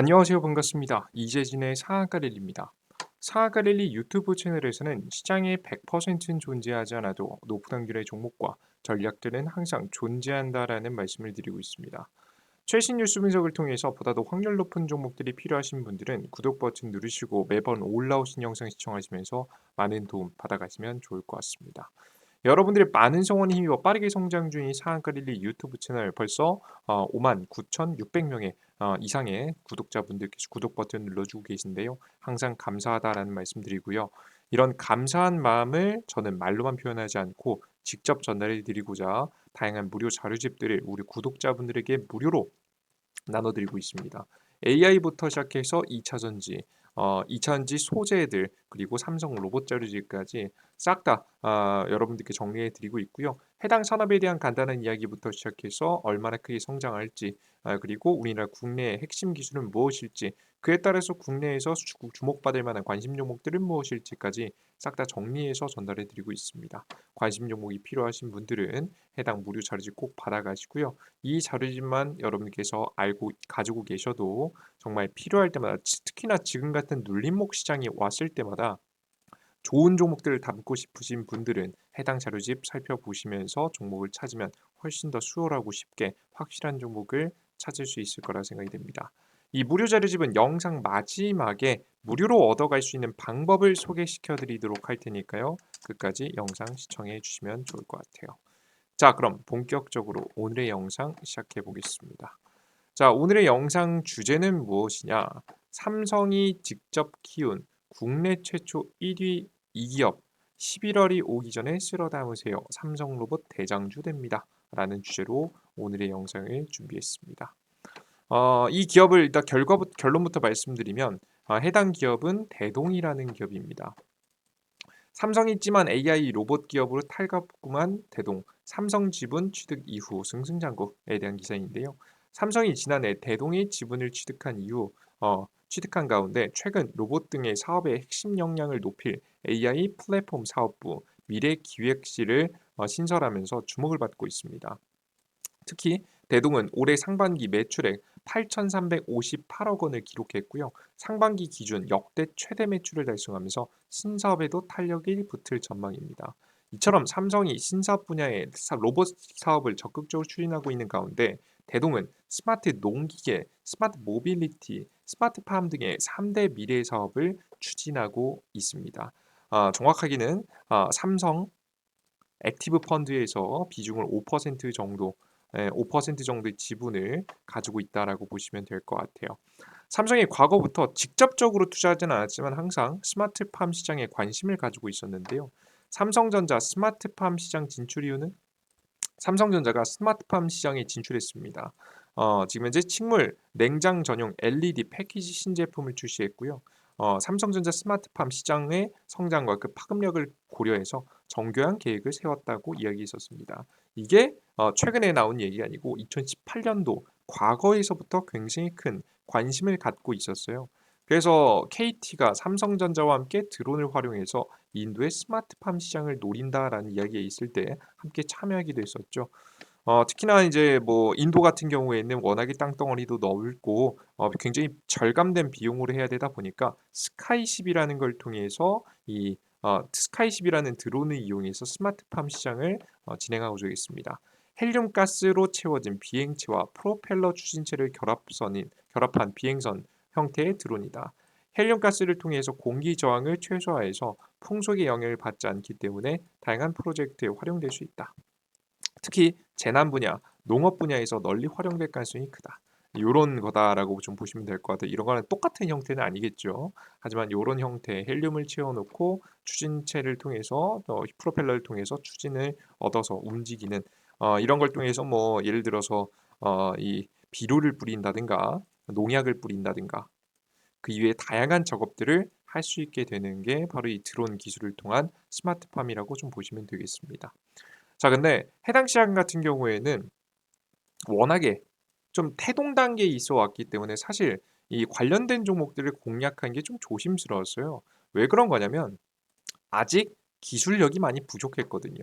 안녕하세요. 반갑습니다. 이재진의 상한가릴리입니다. 상한가릴리 유튜브 채널에서는 시장의 100%는 존재하지 않아도 높은 확률의 종목과 전략들은 항상 존재한다라는 말씀을 드리고 있습니다. 최신 뉴스 분석을 통해서 보다도 확률 높은 종목들이 필요하신 분들은 구독 버튼 누르시고 매번 올라오신 영상 시청하시면서 많은 도움 받아가시면 좋을 것 같습니다. 여러분들의 많은 성원에 힘입어 빠르게 성장 중인 상한가릴리 유튜브 채널 벌써 어, 5만 9,600명의 어, 이상의 구독자분들께서 구독 버튼 눌러주고 계신데요. 항상 감사하다라는 말씀드리고요. 이런 감사한 마음을 저는 말로만 표현하지 않고 직접 전달해 드리고자 다양한 무료 자료집들을 우리 구독자분들에게 무료로 나눠드리고 있습니다. AI부터 시작해서 2차 전지, 어, 2차전지 소재들 그리고 삼성 로봇 자료집까지 싹다 어, 여러분들께 정리해 드리고 있고요. 해당 산업에 대한 간단한 이야기부터 시작해서 얼마나 크게 성장할지 아, 그리고 우리나라 국내의 핵심 기술은 무엇일지 그에 따라서 국내에서 주목받을 만한 관심 종목들은 무엇일지까지 싹 다 정리해서 전달해 드리고 있습니다. 관심 종목이 필요하신 분들은 해당 무료 자료집 꼭 받아가시고요. 이 자료집만 여러분께서 알고 가지고 계셔도 정말 필요할 때마다 특히나 지금 같은 눌림목 시장이 왔을 때마다 좋은 종목들을 담고 싶으신 분들은 해당 자료집 살펴보시면서 종목을 찾으면 훨씬 더 수월하고 쉽게 확실한 종목을 찾을 수 있을 거라 생각이 됩니다. 이 무료 자료집은 영상 마지막에 무료로 얻어갈 수 있는 방법을 소개시켜 드리도록 할 테니까요. 끝까지 영상 시청해 주시면 좋을 것 같아요. 자, 그럼 본격적으로 오늘의 영상 시작해 보겠습니다. 자, 오늘의 영상 주제는 무엇이냐? 삼성이 직접 키운 국내 최초 1위 이기업 11월이 오기 전에 쓸어 담으세요. 삼성 로봇 대장주 됩니다. 라는 주제로 오늘의 영상을 준비했습니다. 어, 이 기업을 일단 결과 결론부터 말씀드리면 어, 해당 기업은 대동이라는 기업입니다. 삼성이 있지만 AI 로봇 기업으로 탈갑구만 대동, 삼성 지분 취득 이후 승승장구에 대한 기사인데요. 삼성이 지난해 대동의 지분을 취득한 이후 어, 취득한 가운데 최근 로봇 등의 사업의 핵심 역량을 높일 AI 플랫폼 사업부 미래기획실을 어, 신설하면서 주목을 받고 있습니다. 특히 대동은 올해 상반기 매출액 8,358억 원을 기록했고요. 상반기 기준 역대 최대 매출을 달성하면서 신사업에도 탄력이 붙을 전망입니다. 이처럼 삼성이 신사업 분야의 로봇 사업을 적극적으로 추진하고 있는 가운데 대동은 스마트 농기계, 스마트 모빌리티, 스마트 팜 등의 3대 미래 사업을 추진하고 있습니다. 어, 정확하게는 어, 삼성 액티브 펀드에서 비중을 5% 정도 5% 정도의 지분을 가지고 있다라고 보시면 될 것 같아요. 삼성이 과거부터 직접적으로 투자하지는 않았지만 항상 스마트팜 시장에 관심을 가지고 있었는데요. 삼성전자 스마트팜 시장 진출 이유는 삼성전자가 스마트팜 시장에 진출했습니다. 어, 지금 현재 식물 냉장 전용 LED 패키지 신제품을 출시했고요. 어, 삼성전자 스마트팜 시장의 성장과 그 파급력을 고려해서 정교한 계획을 세웠다고 이야기했었습니다. 이게 어, 최근에 나온 얘기가 아니고 2018년도 과거에서부터 굉장히 큰 관심을 갖고 있었어요. 그래서 KT가 삼성전자와 함께 드론을 활용해서 인도의 스마트팜 시장을 노린다라는 이야기가 있을 때 함께 참여하기도 했었죠. 어, 특히나 이제 뭐 인도 같은 경우에는 워낙에 땅덩어리도 넓고 어, 굉장히 절감된 비용으로 해야 되다 보니까 스카이십이라는 걸 통해서 이 어, 스카이십이라는 드론을 이용해서 스마트팜 시장을 어, 진행하고 있습니다. 헬륨 가스로 채워진 비행체와 프로펠러 추진체를 결합선인 결합한 비행선 형태의 드론이다. 헬륨 가스를 통해서 공기 저항을 최소화해서 풍속의 영향을 받지 않기 때문에 다양한 프로젝트에 활용될 수 있다. 특히 재난 분야, 농업 분야에서 널리 활용될 가능성이 크다. 이런 거다라고 좀 보시면 될 것 같아요. 이런 거는 똑같은 형태는 아니겠죠. 하지만 이런 형태 헬륨을 채워놓고 추진체를 통해서 어, 프로펠러를 통해서 추진을 얻어서 움직이는 어, 이런 걸 통해서 뭐 예를 들어서 어, 이 비료를 뿌린다든가 농약을 뿌린다든가 그 이외에 다양한 작업들을 할 수 있게 되는 게 바로 이 드론 기술을 통한 스마트팜이라고 좀 보시면 되겠습니다. 자, 근데 해당 시장 같은 경우에는 워낙에 좀 태동 단계에 있어 왔기 때문에 사실 이 관련된 종목들을 공략하는 게좀 조심스러웠어요. 왜 그런 거냐면 아직 기술력이 많이 부족했거든요.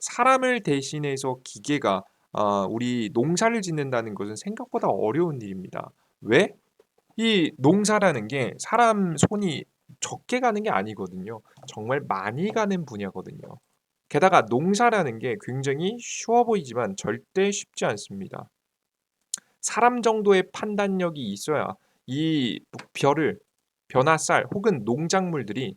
사람을 대신해서 기계가 어, 우리 농사를 짓는다는 것은 생각보다 어려운 일입니다. 왜? 이 농사라는 게 사람 손이 적게 가는 게 아니거든요. 정말 많이 가는 분야거든요. 게다가 농사라는 게 굉장히 쉬워 보이지만 절대 쉽지 않습니다. 사람 정도의 판단력이 있어야 이 벼를 쌀 혹은 농작물들이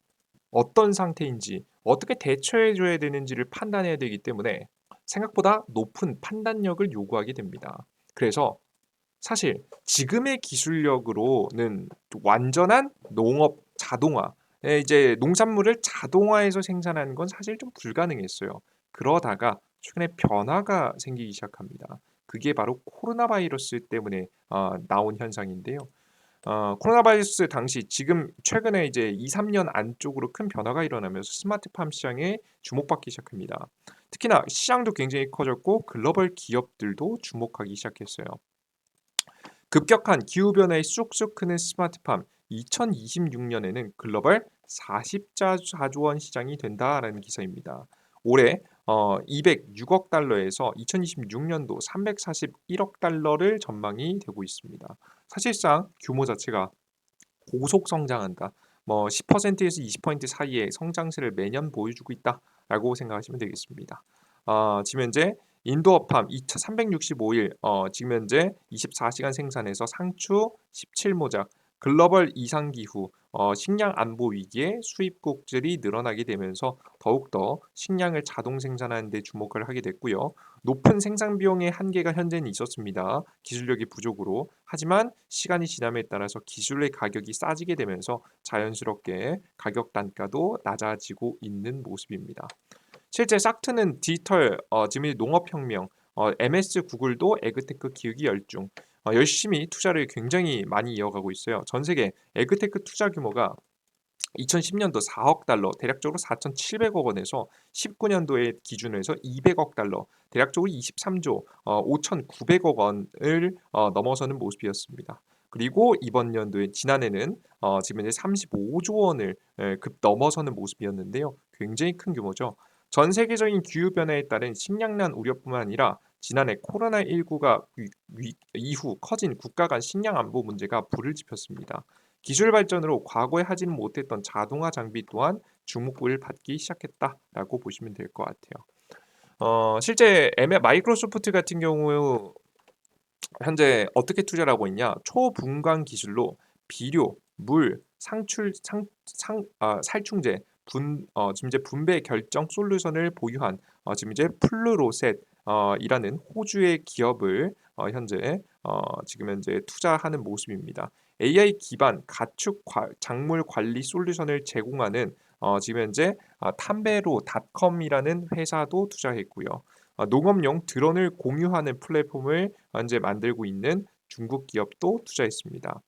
어떤 상태인지 어떻게 대처해 줘야 되는지를 판단해야 되기 때문에 생각보다 높은 판단력을 요구하게 됩니다. 그래서 사실 지금의 기술력으로는 완전한 농업 자동화, 에 이제 농산물을 자동화해서 생산하는 건 사실 좀 불가능했어요. 그러다가 최근에 변화가 생기기 시작합니다. 그게 바로 코로나 바이러스 때문에 어, 나온 현상인데요. 어, 코로나 바이러스 당시 지금 최근에 이제 2, 3년 안쪽으로 큰 변화가 일어나면서 스마트팜 시장에 주목받기 시작합니다. 특히나 시장도 굉장히 커졌고 글로벌 기업들도 주목하기 시작했어요. 급격한 기후변화에 쑥쑥 크는 스마트팜 2026년에는 글로벌 44조 원 시장이 된다라는 기사입니다. 올해 어, 206억 달러에서 2026년도 341억 달러를 전망이 되고 있습니다. 사실상 규모 자체가 고속 성장한다. 뭐 10%에서 20% 사이의 성장세를 매년 보여주고 있다라고 생각하시면 되겠습니다. 어, 지금 현재 인도 어팜 2,365일 어, 지금 현재 24시간 생산해서 상추 17모작 글로벌 이상 기후 어, 식량 안보 위기에 수입국들이 늘어나게 되면서 더욱더 식량을 자동 생산하는 데 주목을 하게 됐고요. 높은 생산 비용의 한계가 현재는 있었습니다. 기술력이 부족으로. 하지만 시간이 지남에 따라서 기술의 가격이 싸지게 되면서 자연스럽게 가격 단가도 낮아지고 있는 모습입니다. 실제 싹트는 디지털 어, 지금 농업혁명 어, MS 구글도 에그테크 기획이 열중 어, 열심히 투자를 굉장히 많이 이어가고 있어요. 전 세계 에그테크 투자 규모가 2010년도 4억 달러, 대략적으로 4,700억 원에서 19년도의 기준으로 해서 200억 달러, 대략적으로 23조 어, 5,900억 원을 어, 넘어서는 모습이었습니다. 그리고 이번 연도에 지난해는 어, 지금 이제 35조 원을 에, 급 넘어서는 모습이었는데요. 굉장히 큰 규모죠. 전 세계적인 기후 변화에 따른 식량난 우려뿐만 아니라 지난해 코로나19가 이후 커진 국가 간 식량 안보 문제가 불을 지폈습니다. 기술 발전으로 과거에 하지는 못했던 자동화 장비 또한 주목을 받기 시작했다라고 보시면 될 것 같아요. 어, 실제 마이크로소프트 같은 경우 현재 어떻게 투자를 하고 있냐? 초분광 기술로 비료, 물, 상출, 상, 상, 아, 살충제, 분, 어, 지금 이제 분배 결정 솔루션을 보유한 어, 지금 이제 플루로셋 어, 이라는 호주의 기업을 어, 현재 어, 지금 현재 투자하는 모습입니다. AI 기반 가축 과, 작물 관리 솔루션을 제공하는 어, 지금 현재 어, 탐베로닷컴이라는 회사도 투자했고요. 어, 농업용 드론을 공유하는 플랫폼을 현재 만들고 있는 중국 기업도 투자했습니다.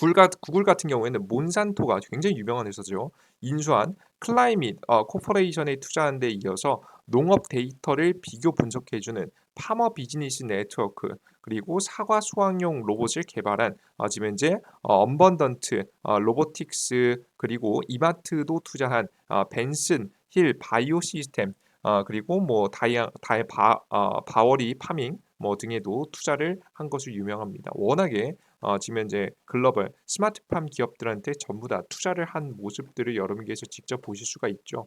구글 같은 경우에는 몬산토가 굉장히 유명한 회사죠. 인수한 클라이밋 어, 코퍼레이션에 투자한 데 이어서 농업 데이터를 비교 분석해주는 파머 비즈니스 네트워크 그리고 사과 수확용 로봇을 개발한 어, 지금 현재 어, 언번던트 어, 로보틱스 그리고 이마트도 투자한 어, 벤슨 힐 바이오 시스템 어, 그리고 뭐 다이아 다이 바 어, 바워리 파밍 뭐 등에도 투자를 한 것으로 유명합니다. 워낙에 어, 지금 현재 글로벌 스마트팜 기업들한테 전부 다 투자를 한 모습들을 여러분께서 직접 보실 수가 있죠.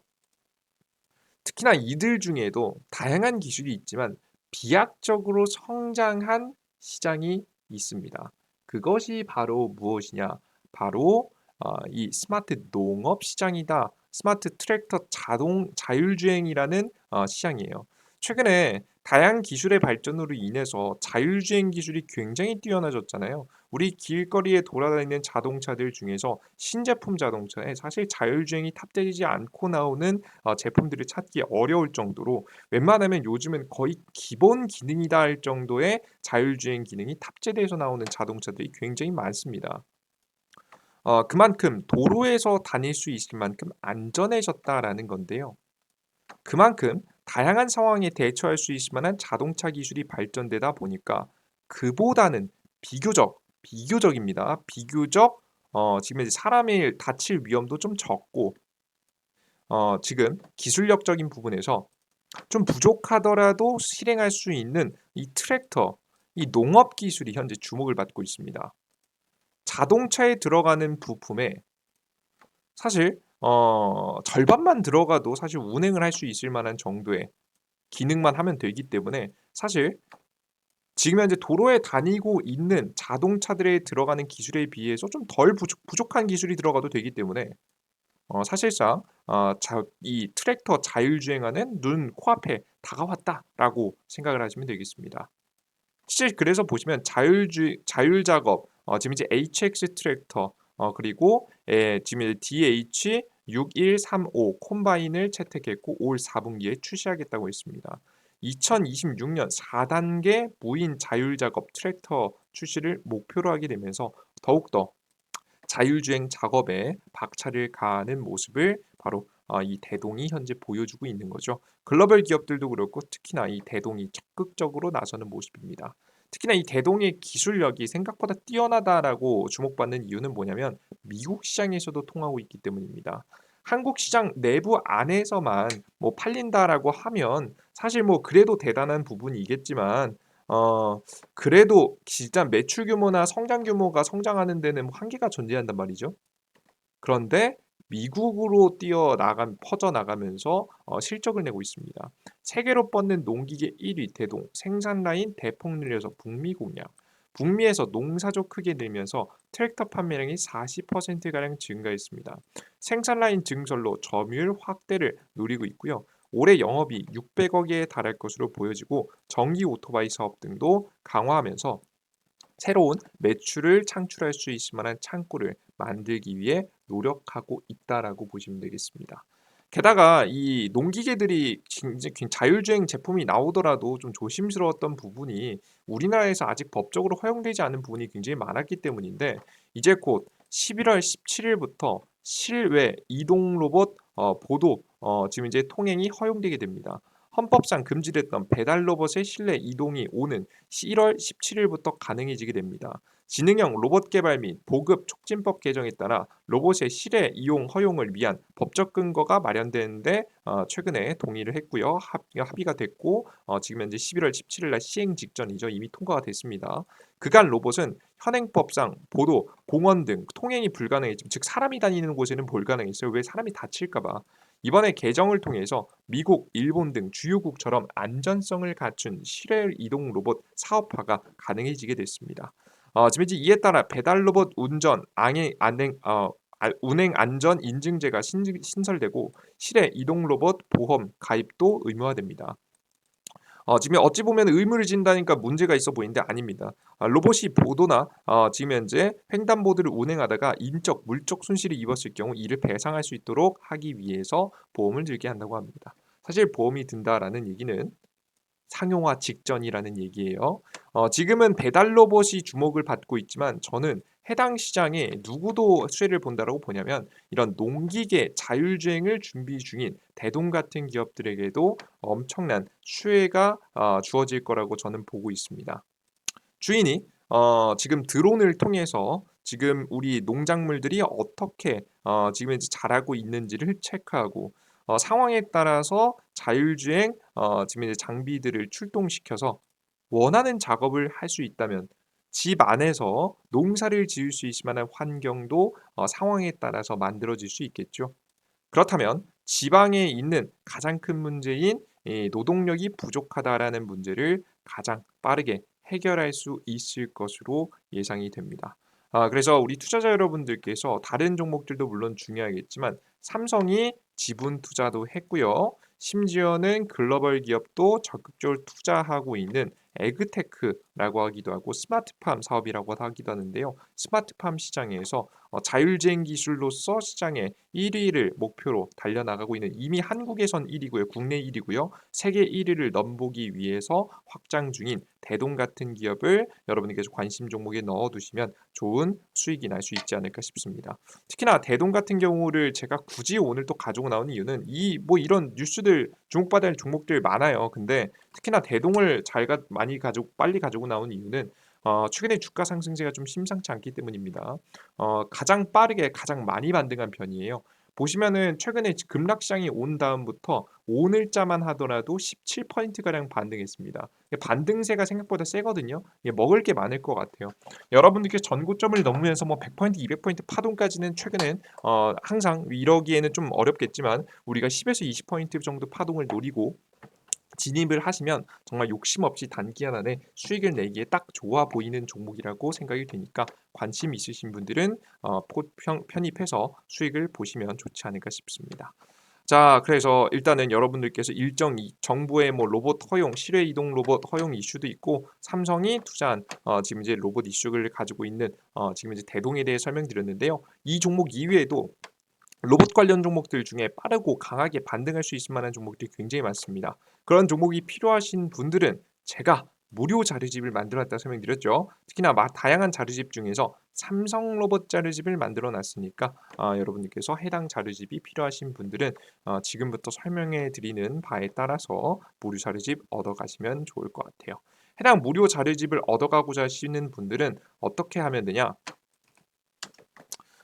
특히나 이들 중에도 다양한 기술이 있지만 비약적으로 성장한 시장이 있습니다. 그것이 바로 무엇이냐? 바로 어, 이 스마트 농업 시장이다. 스마트 트랙터 자동 자율주행이라는 어, 시장이에요. 최근에 다양한 기술의 발전으로 인해서 자율주행 기술이 굉장히 뛰어나졌잖아요. 우리 길거리에 돌아다니는 자동차들 중에서 신제품 자동차에 사실 자율주행이 탑재되지 않고 나오는 어, 제품들을 찾기 어려울 정도로 웬만하면 요즘은 거의 기본 기능이다 할 정도의 자율주행 기능이 탑재돼서 나오는 자동차들이 굉장히 많습니다. 어, 그만큼 도로에서 다닐 수 있을 만큼 안전해졌다라는 건데요. 그만큼 다양한 상황에 대처할 수 있을 만한 자동차 기술이 발전되다 보니까 그보다는 비교적 비교적입니다. 비교적 어, 지금 사람이 다칠 위험도 좀 적고 어, 지금 기술력적인 부분에서 좀 부족하더라도 실행할 수 있는 이 트랙터, 이 농업 기술이 현재 주목을 받고 있습니다. 자동차에 들어가는 부품에 사실 어 절반만 들어가도 사실 운행을 할 수 있을 만한 정도의 기능만 하면 되기 때문에 사실 지금 현재 도로에 다니고 있는 자동차들에 들어가는 기술에 비해서 좀덜 부족 부족 한 기술이 들어가도 되기 때문에 어 사실상 어 자 이 트랙터 자율주행하는 눈 코앞에 다가왔다라고 생각을 하시면 되겠습니다. 실제 그래서 보시면 자율주 자율 작업 어 지금 이제 HX 트랙터 어 그리고 예 지금 이제 DH6135 콤바인을 채택했고 올 4분기에 출시하겠다고 했습니다. 2026년 4단계 무인 자율 작업 트랙터 출시를 목표로 하게 되면서 더욱더 자율주행 작업에 박차를 가하는 모습을 바로 어이 대동이 현재 보여주고 있는 거죠. 글로벌 기업들도 그렇고 특히나 이 대동이 적극적으로 나서는 모습입니다. 특히나 이 대동의 기술력이 생각보다 뛰어나다라고 주목받는 이유는 뭐냐면 미국 시장에서도 통하고 있기 때문입니다. 한국 시장 내부 안에서만 뭐 팔린다라고 하면 사실 뭐 그래도 대단한 부분이겠지만 어 그래도 진짜 매출 규모나 성장 규모가 성장하는 데는 뭐 한계가 존재한단 말이죠. 그런데 미국으로 뛰어나가 퍼져나가면서 어 실적을 내고 있습니다. 세계로 뻗는 농기계 1위 대동, 생산 라인 대폭 늘려서 북미 공략. 북미에서 농사조 크게 늘면서 트랙터 판매량이 40%가량 증가했습니다. 생산 라인 증설로 점유율 확대를 노리고 있고요. 올해 영업이 600억에 달할 것으로 보여지고 전기 오토바이 사업 등도 강화하면서 새로운 매출을 창출할 수 있을 만한 창구를 만들기 위해 노력하고 있다라고 보시면 되겠습니다. 게다가 이 농기계들이 굉장히 자율주행 제품이 나오더라도 좀 조심스러웠던 부분이 우리나라에서 아직 법적으로 허용되지 않은 부분이 굉장히 많았기 때문인데 이제 곧 11월 17일부터 실외 이동 로봇 어, 보도 어, 지금 이제 통행이 허용되게 됩니다. 헌법상 금지됐던 배달 로봇의 실내 이동이 오는 1월 17일부터 가능해지게 됩니다. 지능형 로봇 개발 및 보급 촉진법 개정에 따라 로봇의 실외 이용 허용을 위한 법적 근거가 마련되는데 어, 최근에 동의를 했고요. 합, 의가 됐고 어, 지금 현재 11월 17일 날 시행 직전이죠. 이미 통과가 됐습니다. 그간 로봇은 현행법상 보도, 공원 등 통행이 불가능했지만 즉 사람이 다니는 곳에는 불가능했어요. 왜 사람이 다칠까봐. 이번에 개정을 통해서 미국, 일본 등 주요국처럼 안전성을 갖춘 실외 이동 로봇 사업화가 가능해지게 됐습니다. 어, 지금 이제 이에 따라 배달 로봇 운전, 안행, 안행, 어, 운행 안전 인증제가 신, 신설되고 실외 이동 로봇 보험 가입도 의무화됩니다. 어, 지금 어찌 보면 의무를 진다니까 문제가 있어 보이는데 아닙니다. 아, 로봇이 보도나 어, 지금 현재 횡단보도를 운행하다가 인적, 물적 손실을 입었을 경우 이를 배상할 수 있도록 하기 위해서 보험을 들게 한다고 합니다. 사실 보험이 든다라는 얘기는 상용화 직전이라는 얘기예요. 어, 지금은 배달 로봇이 주목을 받고 있지만 저는 해당 시장에 누구도 수혜를 본다라고 보냐면 이런 농기계 자율주행을 준비 중인 대동 같은 기업들에게도 엄청난 수혜가 어, 주어질 거라고 저는 보고 있습니다. 주인이 어, 지금 드론을 통해서 지금 우리 농작물들이 어떻게 어, 지금 자라고 있는지를 체크하고 어, 상황에 따라서 자율주행 어, 지금 이제 장비들을 출동시켜서 원하는 작업을 할 수 있다면 집 안에서 농사를 지을 수 있을 만한 환경도 어, 상황에 따라서 만들어질 수 있겠죠. 그렇다면 지방에 있는 가장 큰 문제인 노동력이 부족하다라는 문제를 가장 빠르게 해결할 수 있을 것으로 예상이 됩니다. 아, 그래서 우리 투자자 여러분들께서 다른 종목들도 물론 중요하겠지만 삼성이 지분 투자도 했고요. 심지어는 글로벌 기업도 적극적으로 투자하고 있는 에그테크라고 하기도 하고 스마트팜 사업이라고 하기도 하는데요. 스마트팜 시장에서 어, 자율주행 기술로서 시장의 1위를 목표로 달려나가고 있는 이미 한국에선 1위고요. 국내 1위고요. 세계 1위를 넘보기 위해서 확장 중인 대동 같은 기업을 여러분께서 관심 종목에 넣어두시면 좋은 수익이 날 수 있지 않을까 싶습니다. 특히나 대동 같은 경우를 제가 굳이 오늘 또 가지고 나온 이유는 이 뭐 이런 뉴스들 주목받을 종목들 많아요. 근데 특히나 대동을 잘 가, 많이 가지고 빨리 가지고 나온 이유는 어, 최근에 주가 상승세가 좀 심상치 않기 때문입니다. 어, 가장 빠르게 가장 많이 반등한 편이에요. 보시면은 최근에 급락시장이 온 다음부터 오늘자만 하더라도 17%가량 반등했습니다. 반등세가 생각보다 세거든요. 먹을 게 많을 것 같아요. 여러분들께 전고점을 넘으면서 뭐 100포인트, 200포인트 파동까지는 최근엔 어 항상 이러기에는 좀 어렵겠지만 우리가 10에서 20포인트 정도 파동을 노리고 진입을 하시면 정말 욕심 없이 단기간 안에 수익을 내기에 딱 좋아 보이는 종목이라고 생각이 되니까 관심 있으신 분들은 어, 편입해서 수익을 보시면 좋지 않을까 싶습니다. 자, 그래서 일단은 여러분들께서 일정 이 정부의 뭐 로봇 허용, 실외 이동 로봇 허용 이슈도 있고 삼성이 투자한 어, 지금 이제 로봇 이슈를 가지고 있는 어, 지금 이제 대동에 대해 설명드렸는데요. 이 종목 이외에도 로봇 관련 종목들 중에 빠르고 강하게 반등할 수 있을 만한 종목들이 굉장히 많습니다. 그런 종목이 필요하신 분들은 제가 무료 자료집을 만들었다 설명드렸죠. 특히나 마- 다양한 자료집 중에서 삼성 로봇 자료집을 만들어 놨으니까 아, 여러분들께서 해당 자료집이 필요하신 분들은 어, 지금부터 설명해 드리는 바에 따라서 무료 자료집 얻어 가시면 좋을 것 같아요. 해당 무료 자료집을 얻어가고자 하시는 분들은 어떻게 하면 되냐?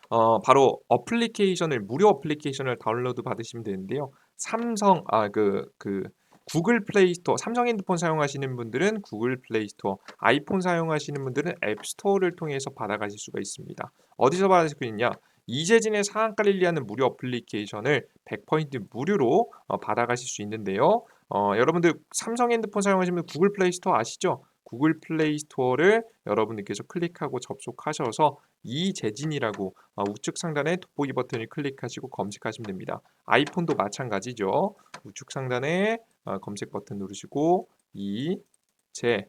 어, 바로 어플리케이션을 무료 어플리케이션을 다운로드 받으시면 되는데요. 삼성 아그그 구글 플레이 스토어, 삼성 핸드폰 사용하시는 분들은 구글 플레이 스토어, 아이폰 사용하시는 분들은 앱 스토어를 통해서 받아가실 수가 있습니다. 어디서 받을 수 있냐? 이재진의 상한가 릴리하는 무료 어플리케이션을 100포인트 무료로 어, 받아가실 수 있는데요. 어, 여러분들 삼성 핸드폰 사용하시면 구글 플레이 스토어 아시죠? 구글 플레이 스토어를 여러분들께서 클릭하고 접속하셔서 이재진이라고 어, 우측 상단에 돋보기 버튼을 클릭하시고 검색하시면 됩니다. 아이폰도 마찬가지죠. 우측 상단에 어, 검색 버튼 누르시고 이재진이라고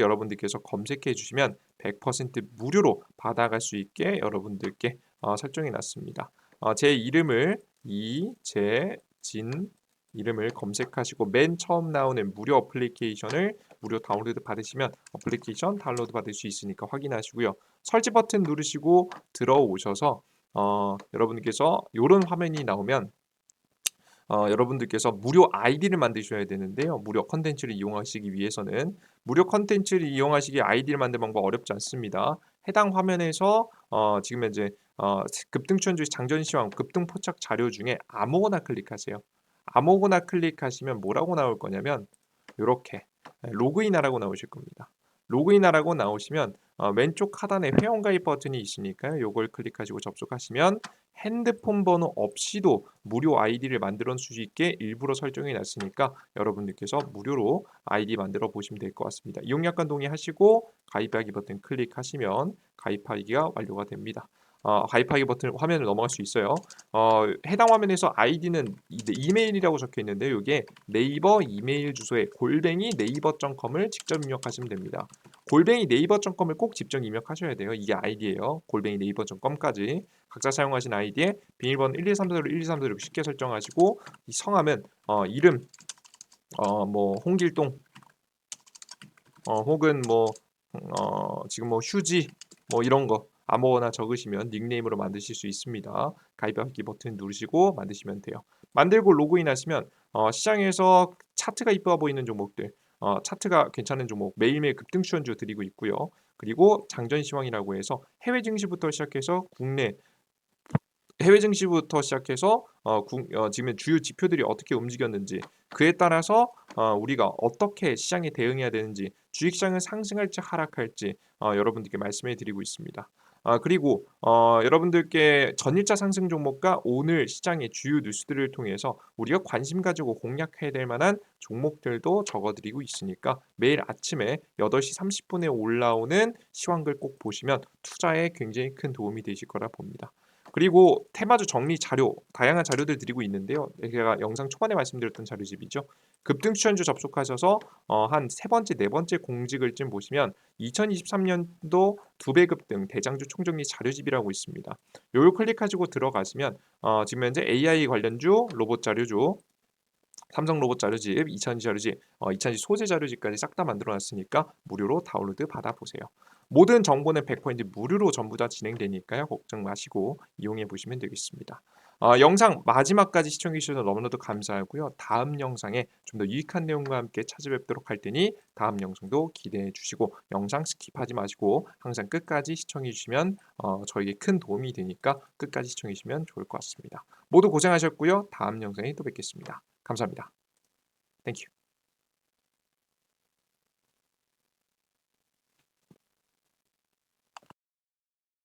여러분들께서 검색해 주시면 100% 무료로 받아갈 수 있게 여러분들께 어, 설정해 놨습니다. 어, 제 이름을 이재진 이름을 검색하시고 맨 처음 나오는 무료 어플리케이션을 무료 다운로드 받으시면 어플리케이션 다운로드 받을 수 있으니까 확인하시고요. 설치 버튼 누르시고 들어오셔서 어, 여러분께서 이런 화면이 나오면 어, 여러분들께서 무료 아이디를 만드셔야 되는데요. 무료 컨텐츠를 이용하시기 위해서는 무료 컨텐츠를 이용하시기 아이디를 만드는 방법 어렵지 않습니다. 해당 화면에서 어, 지금 현재 어, 급등 추천주 장전 시황 급등 포착 자료 중에 아무거나 클릭하세요. 아무거나 클릭하시면 뭐라고 나올 거냐면 이렇게 로그인하라고 나오실 겁니다. 로그인하라고 나오시면 어, 왼쪽 하단에 회원가입 버튼이 있으니까요. 요걸 클릭하시고 접속하시면 핸드폰 번호 없이도 무료 아이디를 만들어 줄수 있게 일부러 설정해 놨으니까 여러분들께서 무료로 아이디 만들어 보시면 될 것 같습니다. 이용 약관 동의하시고 가입하기 버튼 클릭하시면 가입하기가 완료가 됩니다. 어, 가입하기 버튼 화면을 넘어갈 수 있어요. 어, 해당 화면에서 아이디는 이메일이라고 적혀 있는데 이게 네이버 이메일 주소에 골뱅이 네이버.com을 직접 입력하시면 됩니다. 골뱅이 네이버.com을 꼭 직접 입력하셔야 돼요. 이게 아이디예요. 골뱅이 네이버.com까지 각자 사용하신 아이디에 비밀번호 1 2 3 4 5 1 2 3 4 5 쉽게 설정하시고 이 성함은 어, 이름 어, 뭐 홍길동 어, 혹은 뭐 어, 지금 뭐 휴지 뭐 이런 거 아무거나 적으시면 닉네임으로 만드실 수 있습니다. 가입하기 버튼 누르시고 만드시면 돼요. 만들고 로그인 하시면 어, 시장에서 차트가 이뻐 보이는 종목들 어, 차트가 괜찮은 종목 매일매일 급등 추천주 드리고 있고요. 그리고 장전 시황이라고 해서 해외 증시부터 시작해서 국내 해외 증시부터 시작해서 어, 구, 어, 지금 주요 지표들이 어떻게 움직였는지 그에 따라서 어, 우리가 어떻게 시장에 대응해야 되는지 주식시장은 상승할지 하락할지 어, 여러분들께 말씀해 드리고 있습니다. 아, 그리고 어, 여러분들께 전일자 상승 종목과 오늘 시장의 주요 뉴스들을 통해서 우리가 관심 가지고 공략해야 될 만한 종목들도 적어드리고 있으니까 매일 아침에 8시 30분에 올라오는 시황글 꼭 보시면 투자에 굉장히 큰 도움이 되실 거라 봅니다. 그리고 테마주 정리 자료 다양한 자료들 드리고 있는데요. 제가 영상 초반에 말씀드렸던 자료집이죠. 급등 추천주 접속하셔서 어, 한세 번째 네 번째 공직을쯤 보시면 2023년도 두 배 급등 대장주 총정리 자료집이라고 있습니다. 요걸 클릭하시고 들어가시면 어, 지금 현재 AI 관련주 로봇 자료주 삼성 로봇 자료집, 2000지 자료집, 어, 2000지 소재 자료집까지 싹 다 만들어놨으니까 무료로 다운로드 받아보세요. 모든 정보는 100% 무료로 전부 다 진행되니까요. 걱정 마시고 이용해 보시면 되겠습니다. 어, 영상 마지막까지 시청해 주셔서 너무나도 감사하고요. 다음 영상에 좀 더 유익한 내용과 함께 찾아뵙도록 할 테니 다음 영상도 기대해 주시고 영상 스킵하지 마시고 항상 끝까지 시청해 주시면 어, 저에게 큰 도움이 되니까 끝까지 시청해 주시면 좋을 것 같습니다. 모두 고생하셨고요. 다음 영상에 또 뵙겠습니다. 감사합니다. 땡큐.